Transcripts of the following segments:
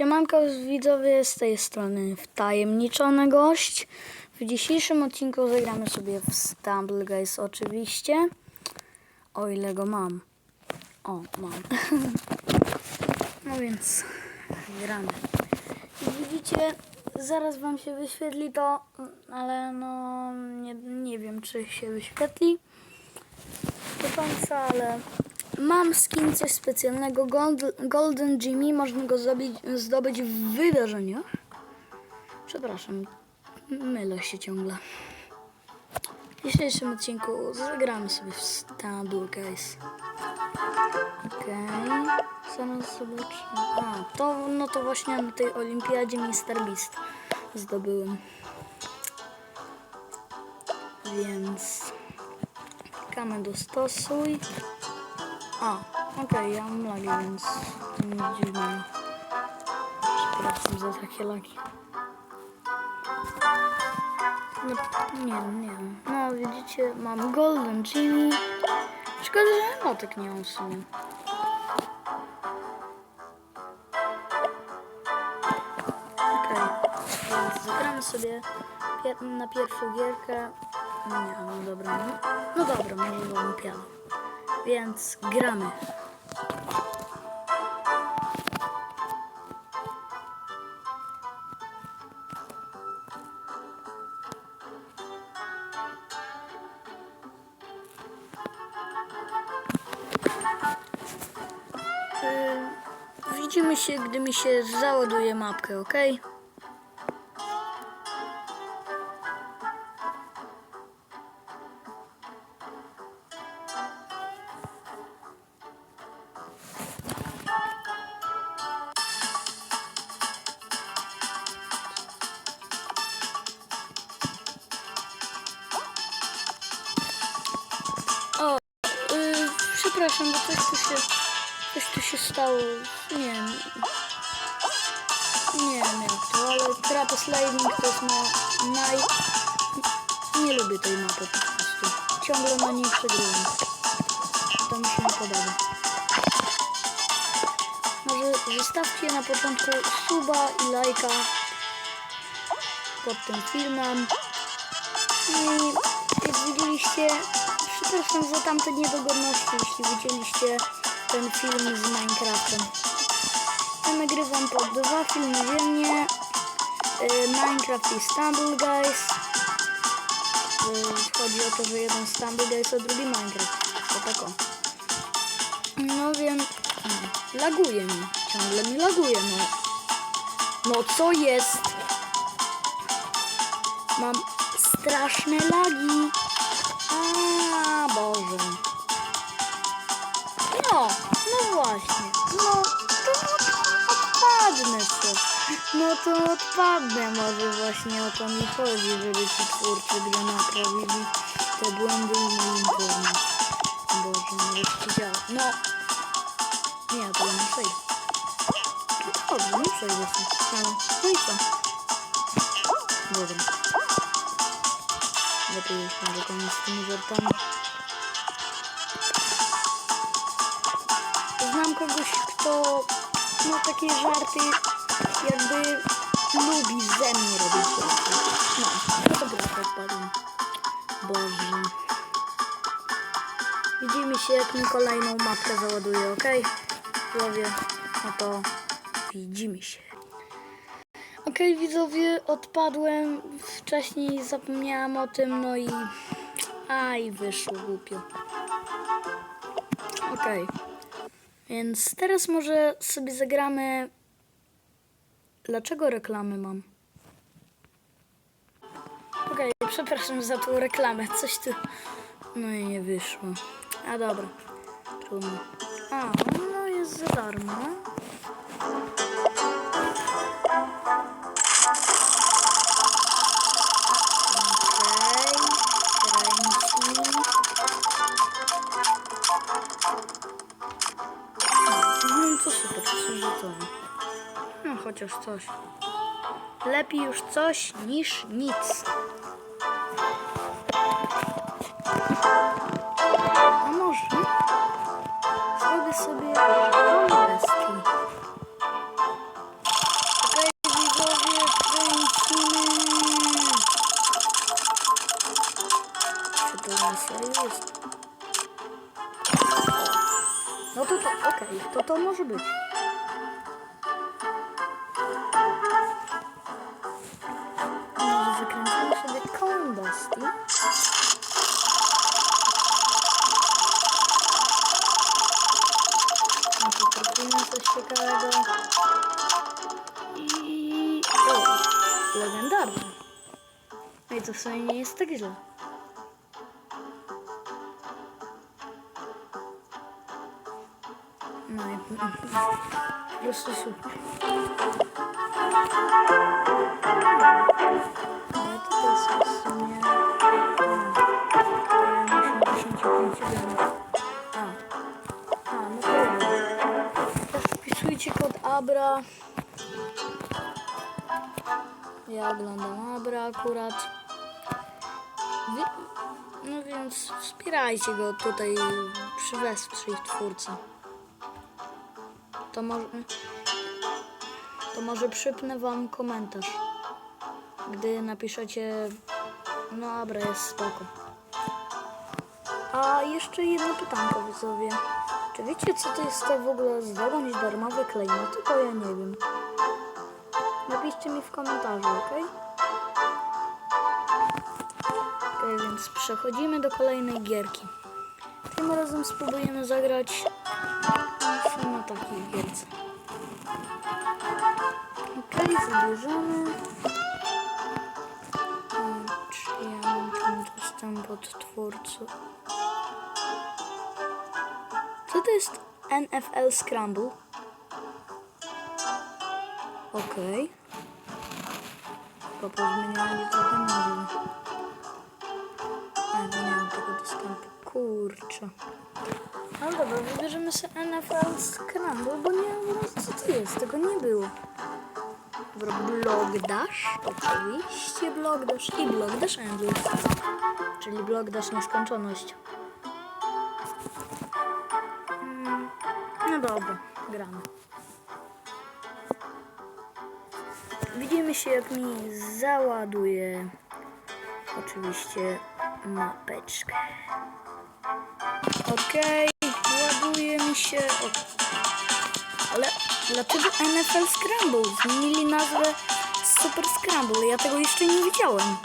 Siemanko widzowie, z tej strony wtajemniczony gość. W dzisiejszym odcinku zagramy sobie w Stumble Guys oczywiście. O ile go mam. O, mam. No więc gramy. Widzicie, zaraz wam się wyświetli to, ale no nie, nie wiem czy się wyświetli do końca, ale mam skin coś specjalnego. Gold, Golden Jimmy, można go zdobyć, zdobyć w wydarzeniach. Przepraszam, mylę się ciągle. W dzisiejszym odcinku zagramy sobie w Stumble Guys. Okej, zaraz zobaczymy. A, to, no to właśnie na tej olimpiadzie Mr. Beast zdobyłem. Więc do stosuj. A, okej, ja mam lagi, więc to nie dziwne. Przepraszam za takie lagi. No, nie nie. No, widzicie, mam Golden Jimmy. Szkoda, że emotek nie mam w sumie. Okej, więc zagramy sobie na pierwszą gierkę. Nie, no dobra, no, no dobra, może w olimpiadę. Więc gramy. Yy, widzimy się, gdy mi się załaduje mapkę, ok? Przepraszam, bo coś tu się, coś tu się stało. Nie wiem. Nie wiem jak to, ale Kratos Lightning to jest moja naj... Nie lubię tej mapy po prostu. Ciągle na niej przegrywam. To mi się nie podoba. Może zostawcie na początku suba i lajka pod tym filmem. I jak widzieliście, przepraszam za tamte niedogodności, jeśli widzieliście ten film z Minecraftem. Ja nagrywam po dwa filmy dziennie. y, Minecraft i Stumble Guys. Y, Chodzi o to, że jeden Stumble Guys, a drugi Minecraft. To tak o. No więc... Laguje mi. Ciągle mi laguje, no. No co jest? Mam straszne lagi. A Boże. No, no właśnie. No, to odpadnę sobie. No to odpadnę. Może właśnie o to mi chodzi, żeby ci twórcy gry naprawili te błędy i mój internet. Boże, może to działa. No. Nie, to nie przejdę. No dobrze, nie przejdę sobie. Ale, no i co? Dobra. Lepiej już może koniec z tymi żartami. Kogoś, kto ma takie żarty, jakby lubi ze mnie robić żarty. No, to dobra, odpadłem. Boże. Widzimy się, jak mi kolejną mapkę załaduje, ok? Widzowie, no to widzimy się. Okej, widzowie, odpadłem. Wcześniej zapomniałam o tym, no i. Aj, wyszło głupio. Okej. Więc teraz może sobie zagramy. Dlaczego reklamy mam? Okej, przepraszam za tą reklamę. Coś tu. No i nie wyszło. A dobra. Trudno. A, no jest za darmo. To super, to są. No chociaż coś. Lepiej już coś niż nic. A może zrobię sobie to to może być. Może wykręcimy sobie Coin Dusty. No kupimy coś ciekawego. I... O! Legendarny. No i to w sumie nie jest tak źle. No i... Po prostu super. Ale to jest w sumie... 85 gramów. A. A, no kod ABRA. Ja oglądam ABRA akurat. No więc wspierajcie go tutaj przy wesprze ich twórcy. To może... To może przypnę wam komentarz. Gdy napiszecie... No ABRA jest spoko. A jeszcze jedno pytanko widzowie. Czy wiecie co to jest to w ogóle zdobądź darmowe klejnoty? Bo ja nie wiem. Napiszcie mi w komentarzu, ok? Ok, więc przechodzimy do kolejnej gierki. Tym razem spróbujemy zagrać na takiej gierce. Ok, zabierzemy. Czy ja mam ten dostęp od twórców? Co to jest NFL Scramble? Okej. Okay. Pozmieniali trochę nazwy. Ale nie mam tego dostępu. Kurczę. No dobra, wybierzemy sobie NFL Scramble, bo nie wiem co to jest. Tego nie było. Dobra, Blog Dash. Oczywiście Blog Dash i Blog Dash Angels. Czyli Blog Dash Nieskończoność. Mm, No dobra, gramy. Widzimy się jak mi załaduje oczywiście mapeczkę. Okej, ładuje mi się. Ale dlaczego NFL Scramble? Zmienili nazwę Super Scramble. Ja tego jeszcze nie widziałem.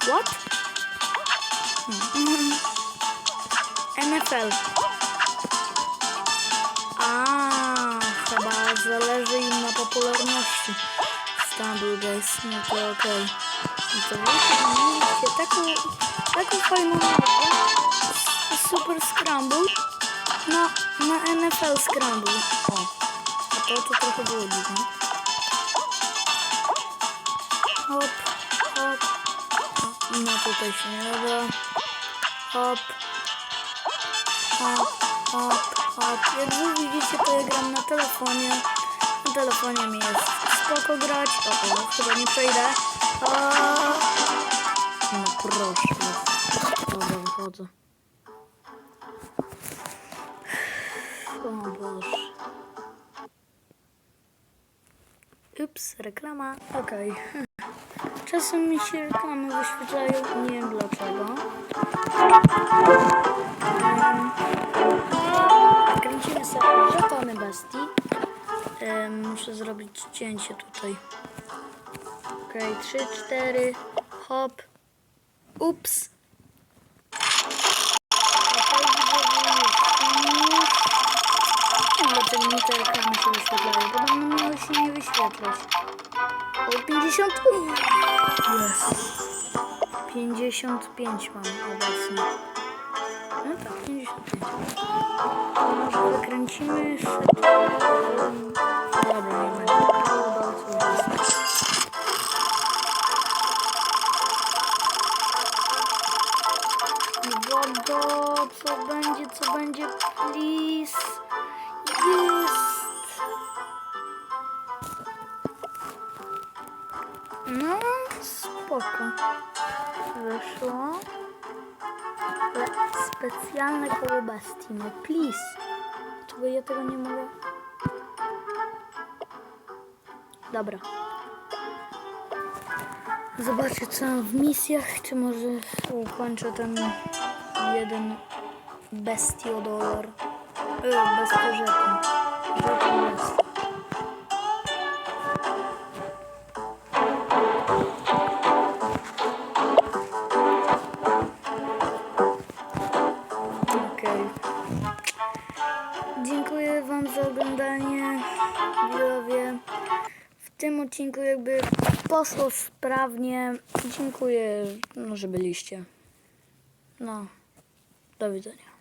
What? Hmm. NFL. A, chyba zależy im na popularności. Stumble Guys, no to okej. No to wiecie, mieliście taką, taką fajną nazwę. Super Scramble na, na NFL Scramble. O, a to, to trochę było dziwne. Hop, hop. No tutaj się nie da. Hop. Hop, hop, hop. Jak wy widzicie, to ja gram na telefonie. Na telefonie mi jest spoko grać. O, o chyba nie przejdę. A... No proszę. Dobra, wychodzę. O Boże. Ups, reklama. Okej. Czasem mi się reklamy wyświetlają, nie wiem dlaczego. Kręcimy sobie żetony. Em, muszę zrobić cięcie tutaj. Okej, trzy, cztery, hop. Ups. Okej, te reklamy się wyświetlają. Podobno miały się nie wyświetlać. O, 50. Jest. 55 mam obecnie. No tak, 55. Może wykręcimy sobie... Dobra, nie będzie. Udało się. Wodo, co będzie, co będzie, please. Wyszło. Ale specjalne koło bestii, no please. Dlaczego ja tego nie mogę? Dobra. Zobaczę co mam w misjach, czy może ukończę ten jeden bestiodolor. E, bez żeton. Żeton jest. Tym odcinku jakby poszło sprawnie. Dziękuję, no, że byliście. No, do widzenia.